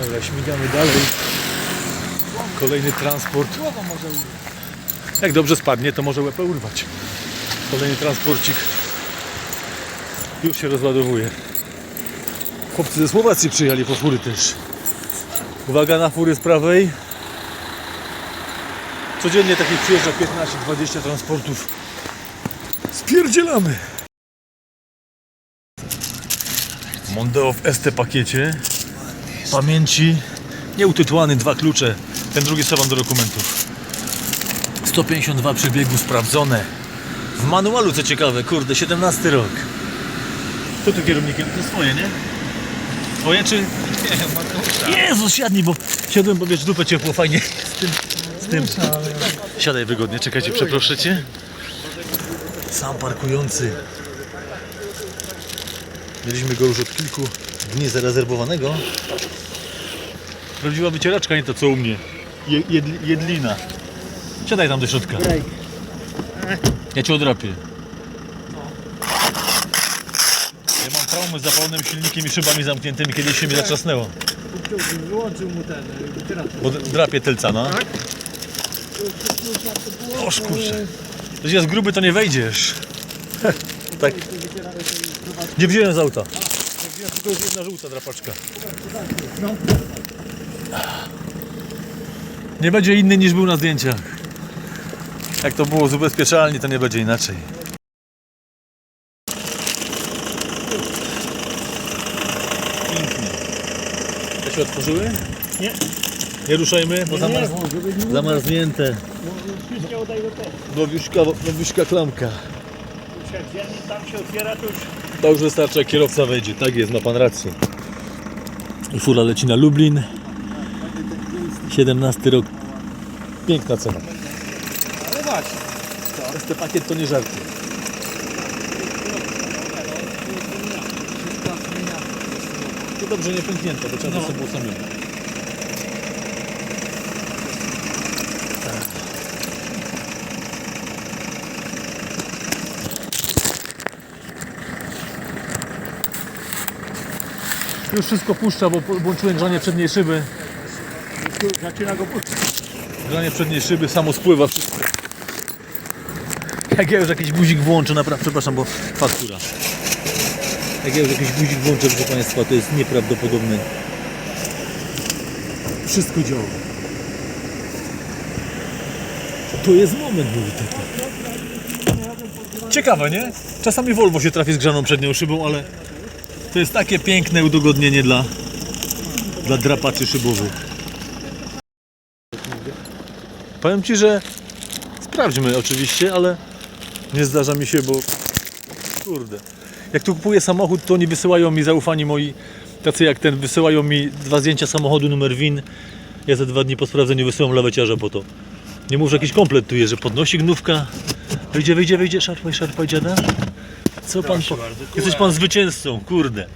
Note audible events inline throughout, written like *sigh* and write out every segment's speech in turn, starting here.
Dobra, śmigamy dalej. Kolejny transport. Jak dobrze spadnie, to może łepę urwać. Kolejny transporcik. Już się rozładowuje. Chłopcy ze Słowacji przyjechali po fury też. Uwaga na fury z prawej. Codziennie takich przyjeżdża 15-20 transportów. Spierdzielamy! Mondeo w ST pakiecie. Pamięci. Nieutytułowany, dwa klucze. Ten drugi schowam do dokumentów. 152 przebiegu sprawdzone. W manualu co ciekawe, kurde, 17 rok. To tu kierownikiem? To swoje, nie? Twoje czy... Nie, Mateusza. Jezus, siadnij, bo siadłem, bo wiesz, dupę ciepło, fajnie z tym, z tym. Siadaj wygodnie, czekajcie, przeproszę cię. Sam parkujący. Mieliśmy go już od kilku dni zarezerwowanego. Prawdziwa wycieraczka, nie to co u mnie. Je, jedli, jedlina. Siadaj tam do środka. Ja cię odrapię. Ja mam traumę z zapalonym silnikiem i szybami zamkniętymi, kiedyś się mi zatrzasnęło. Wyłączył mu ten y. Bo drapie tylca, no. Tak? Oż kurczę. To jest gruby, to nie wejdziesz. *laughs* tak. Nie wziąłem z auta. Wziąłem, tylko jest jedna żółta drapaczka. Nie będzie inny niż był na zdjęciach. Jak to było z ubezpieczalni, to nie będzie inaczej. Pięknie. Te się otworzyły? Nie. Nie ruszajmy, bo nie zamarznięte. Nowiuszka, nowiuszka klamka. Już jak tam się otwiera, to już To już wystarczy, jak kierowca wejdzie. Tak jest, ma pan rację. I fura leci na Lublin. 17 rok. Piękna cena. Ale właśnie. ST pakiet to nie żarty. To dobrze nie pęknięte, bo trzeba No. to sobie było samemu. Już wszystko puszcza, bo włączyłem grzanie przedniej szyby. Zaczyna go puszczać. Granie przedniej szyby, samo spływa wszystko. Jak ja już jakiś guzik włączę, naprawdę, przepraszam, bo faktura. Jak ja już jakiś guzik włączę, proszę Państwa, to jest nieprawdopodobne. Wszystko działa. To jest moment, mówi tata. Ciekawe, nie? Czasami Volvo się trafi z grzaną przednią szybą, ale to jest takie piękne udogodnienie dla, dla drapaczy szybowych. Powiem Ci, że sprawdźmy oczywiście, ale nie zdarza mi się, bo kurde. Jak tu kupuję samochód, to oni wysyłają mi zaufani moi, tacy jak ten, wysyłają mi dwa zdjęcia samochodu, numer WIN. Ja za dwa dni po sprawdzeniu wysyłam laweciarza po to. Nie mów, że jakiś komplet tu jest, że podnosi gnówka. Wyjdzie, wyjdzie, wyjdzie, szarpaj, szarpaj dziada. Co pan po... Jesteś pan zwycięzcą, kurde.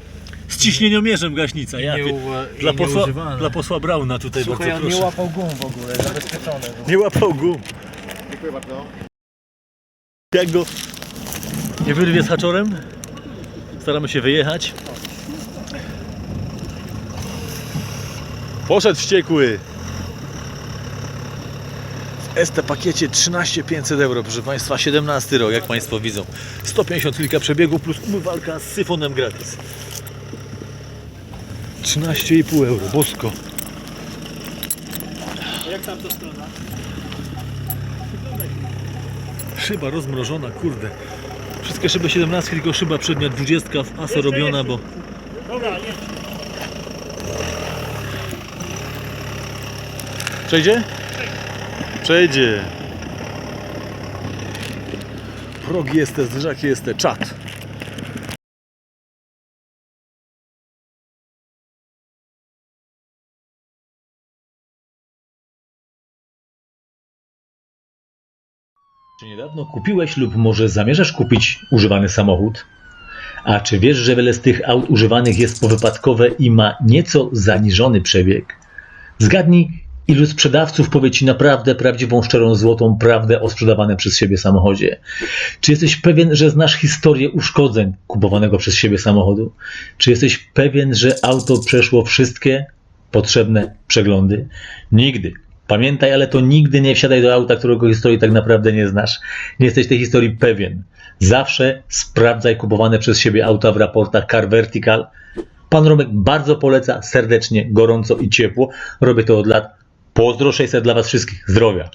Z ciśnieniomierzem gaśnica, ja. Nie Dla posła, dla posła Brauna tutaj Słuchaj, bardzo proszę. nie łapał gum w ogóle, zabezpieczony. Nie łapał gum. Dziękuję bardzo. Jak go nie wyrwie z haczorem, staramy się wyjechać. Poszedł wściekły. W ST pakiecie 13 500 euro, proszę Państwa, 17 rok, jak Państwo widzą. 150 kilka przebiegów plus umywalka z syfonem gratis. 13,5 euro, bosko. Jak tam to strona? Szyba rozmrożona, kurde. Wszystkie szyby 17, tylko szyba przednia 20 w ASO robiona, bo Dobra, nie. Przejdzie? Przejdzie. Progi jest, zderzaki jest, czat. Czy niedawno kupiłeś lub może zamierzasz kupić używany samochód? A czy wiesz, że wiele z tych aut używanych jest powypadkowe i ma nieco zaniżony przebieg? Zgadnij, ilu sprzedawców powie Ci naprawdę prawdziwą, szczerą, złotą prawdę o sprzedawanym przez siebie samochodzie? Czy jesteś pewien, że znasz historię uszkodzeń kupowanego przez siebie samochodu? Czy jesteś pewien, że auto przeszło wszystkie potrzebne przeglądy? Nigdy. Pamiętaj, ale to nigdy nie wsiadaj do auta, którego historii tak naprawdę nie znasz. Nie jesteś tej historii pewien. Zawsze sprawdzaj kupowane przez siebie auta w raportach Car Vertical. Pan Romek bardzo poleca serdecznie, gorąco i ciepło. Robię to od lat. Pozdro 600 dla Was wszystkich. Zdrowia.